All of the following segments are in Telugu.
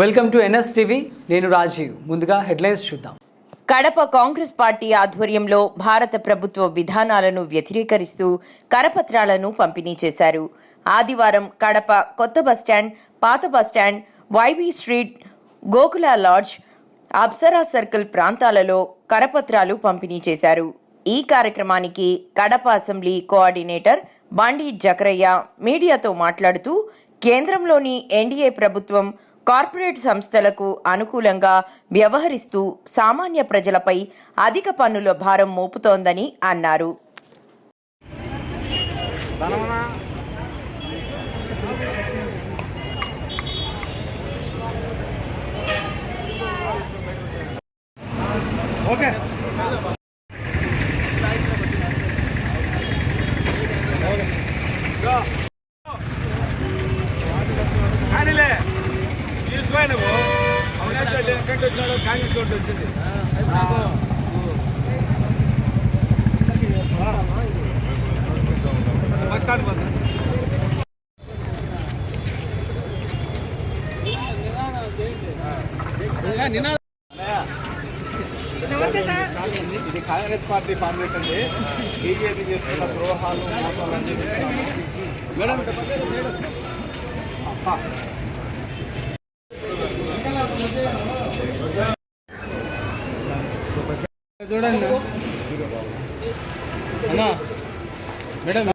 వెల్కమ్ టు ఎన్ఎస్ టీవీ నేను రాజీవ్. ముందుగా హెడ్లైన్స్ చూద్దాం. కడప కాంగ్రెస్ పార్టీ ఆధ్వర్యంలో భారత ప్రభుత్వ విధానాలను వ్యతిరేకరిస్తూ కరపత్రాలను పంపిణీ చేశారు. ఆదివారం కడప కొత్త బస్టాండ్ పాత bus stand YB street Gokula lodge Apsara circle ప్రాంతాలలో కరపత్రాలు పంపిణీ చేశారు. ఈ కార్యక్రమానికి కడప అసెంబ్లీ కోఆర్డినేటర్ బండి జకరయ్య మీడియాతో మాట్లాడుతూ కేంద్రంలోని ఎన్డీఏ ప్రభుత్వం కార్పొరేట్ సంస్థలకు అనుకూలంగా వ్యవహరిస్తూ సామాన్య ప్రజలపై అధిక పన్నుల భారం మోపుతోందని అన్నారు. కానీలే వచ్చింది. బస్ స్టాండ్ ఇది కాంగ్రెస్ పార్టీ ఫార్మేట్ అండి. బీజేపీ చేస్తున్న ద్రోహాలు మోసాలు అన్నీ. మేడం చూడండి అన్నా. మేడం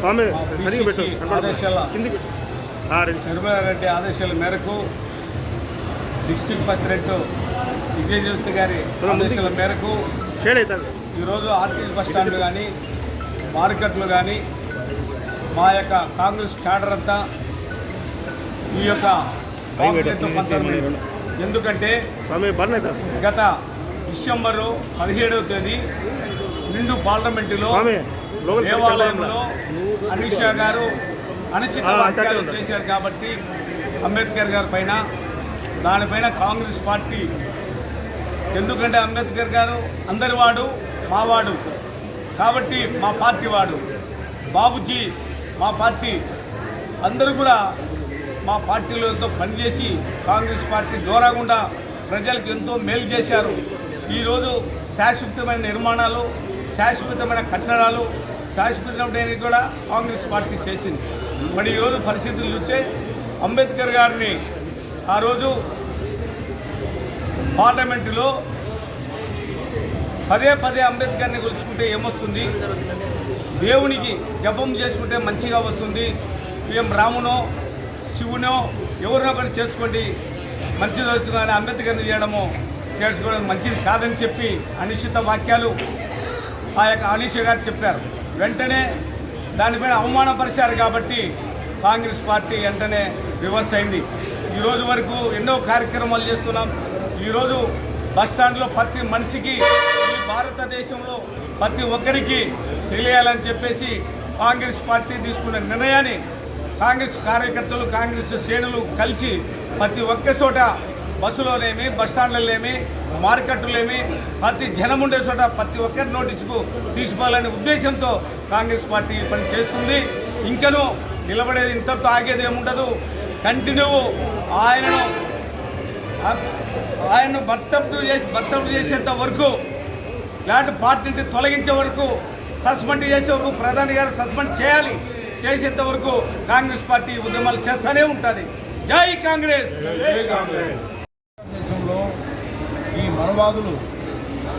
స్వామి ఆదేశాల. రెడ్డి ఆదేశాల మేరకు డిస్టిక్ ప్రెసిడెంట్ విజయజ్యోతి గారి ఆదేశాల మేరకు ఈరోజు ఆర్టీసీ బస్ స్టాండ్లు కానీ మార్కెట్లు కానీ మా యొక్క కాంగ్రెస్ క్యాడర్ అంతా ఈ యొక్క. ఎందుకంటే గత డిసెంబరు పదిహేడవ తేదీ నిండు పార్లమెంటులో దేవాలయంలో? అమిత్ షా గారు అనుచిత అంతే. చేశారు కాబట్టి అంబేద్కర్ గారి పైన దానిపైన కాంగ్రెస్ పార్టీ. ఎందుకంటే అంబేద్కర్ గారు అందరి వాడు మావాడు. కాబట్టి మా పార్టీ వాడు. బాబుజీ మా పార్టీ. అందరూ కూడా మా పార్టీలతో పనిచేసి కాంగ్రెస్ పార్టీ దూరకుండా ప్రజలకు ఎంతో మేలు చేశారు. ఈరోజు శాశ్వతమైన నిర్మాణాలు శాశ్వతమైన కట్టడాలు శాశ్వతమైన కూడా కాంగ్రెస్ పార్టీ చేసింది. మరి ఈరోజు పరిస్థితులు చూస్తే అంబేద్కర్ గారిని ఆ రోజు పార్లమెంటులో పదే పదే అంబేద్కర్ని గుర్చుకుంటే ఏమొస్తుంది? దేవునికి జపం చేసుకుంటే మంచిగా వస్తుంది. ఏం రామునో శివునో ఎవరినో ఒకటి చేసుకోండి మంచిది వస్తుంది కానీ అంబేద్కర్ని చేయడము చేసుకోవడం మంచిది కాదని చెప్పి అనిశ్చిత వాక్యాలు ఆ యొక్క అనీష గారు చెప్పారు. వెంటనే దానిపైన అవమానపరిచారు కాబట్టి కాంగ్రెస్ పార్టీ వెంటనే రివర్స్ అయింది. ఈరోజు వరకు ఎన్నో కార్యక్రమాలు చేస్తున్నాం. ఈరోజు బస్టాండ్లో ప్రతి మనిషికి ఈ భారతదేశంలో ప్రతి ఒక్కరికి తెలియాలని చెప్పేసి కాంగ్రెస్ పార్టీ తీసుకున్న నిర్ణయాన్ని కాంగ్రెస్ కార్యకర్తలు కాంగ్రెస్ శ్రేణులు కలిసి ప్రతి ఒక్క చోట బస్సులోనేమి బస్ స్టాండ్లలోనేమి మార్కెట్లేమి ప్రతి జనం ఉండే చోట ప్రతి ఒక్కరి నోటీసుకు తీసుకోవాలనే ఉద్దేశంతో కాంగ్రెస్ పార్టీ పని చేస్తుంది. ఇంకనూ నిలబడేది ఇంతటితో ఆగేది ఏముండదు. కంటిన్యూ ఆయనను ఆయన్ను బర్తపు చేసి భర్తప్పుడు చేసేంత వరకు ఇలాంటి పార్టీని తొలగించే వరకు సస్పెండ్ చేసే వరకు ప్రధాని గారు సస్పెండ్ చేయాలి చేసేంత వరకు కాంగ్రెస్ పార్టీ ఉద్యమాలు చేస్తూనే ఉంటుంది. జై కాంగ్రెస్! మనవాదులు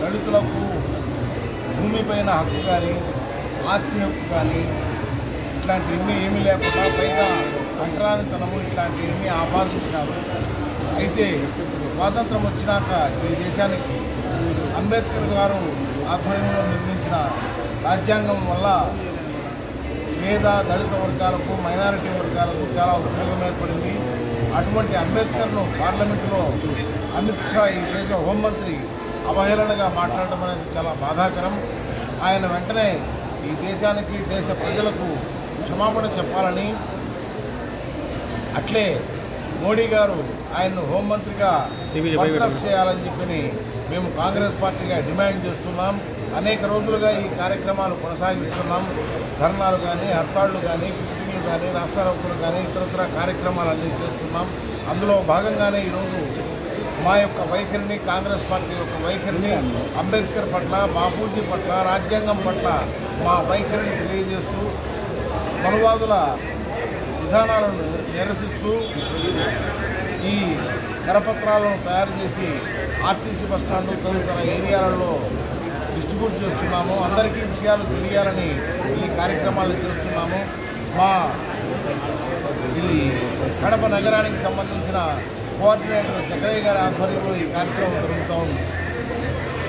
దళితులకు భూమిపైన హక్కు కానీ ఆస్తి హక్కు కానీ ఇట్లాంటివన్నీ ఏమీ లేకుండా పైగా అంటరానితనము ఇట్లాంటివన్నీ ఆపాదించినారు అయితే స్వాతంత్రం వచ్చినాక ఈ దేశానికి అంబేద్కర్ గారు ఆధ్వర్యంలో నిర్మించిన రాజ్యాంగం వల్ల పేద దళిత వర్గాలకు మైనారిటీ వర్గాలకు చాలా ఉపయోగం ఏర్పడింది. అటువంటి అంబేద్కర్ను పార్లమెంటులో అమిత్ షా ఈ దేశ హోంమంత్రి అవహేళనగా మాట్లాడడం అనేది చాలా బాధాకరం. ఆయన వెంటనే ఈ దేశానికి దేశ ప్రజలకు క్షమాపణ చెప్పాలని అట్లే మోడీ గారు ఆయన్ను హోంమంత్రిగా బర్తరఫ్ చేయాలని చెప్పి మేము కాంగ్రెస్ పార్టీగా డిమాండ్ చేస్తున్నాం. అనేక రోజులుగా ఈ కార్యక్రమాలు కొనసాగిస్తున్నాం. ధర్నాలు కానీ హర్తాళ్ళు కానీ పిటింగ్లు కానీ రాష్ట్రారోపణలు కానీ ఇతరత్ర కార్యక్రమాలు అన్నీ చేస్తున్నాం. అందులో భాగంగానే ఈరోజు మా యొక్క వైఖరిని కాంగ్రెస్ పార్టీ యొక్క వైఖరిని అంబేద్కర్ పట్ల బాపూజీ పట్ల రాజ్యాంగం పట్ల మా వైఖరిని తెలియజేస్తూ మనువాదుల విధానాలను నిరసిస్తూ ఈ కరపత్రాలను తయారు చేసి ఆర్టీసీ బస్టాండ్ తదితర ఏరియాలలో డిస్ట్రిబ్యూట్ చేస్తున్నాము. అందరికీ విషయాలు తెలియాలని ఈ కార్యక్రమాలు చేస్తున్నాము. మా ఈ కడప నగరానికి సంబంధించిన కోఆర్డినేటర్ జగడయ్య గారి ఆధ్వర్యంలో ఈ కార్యక్రమం జరుగుతూ ఉంది.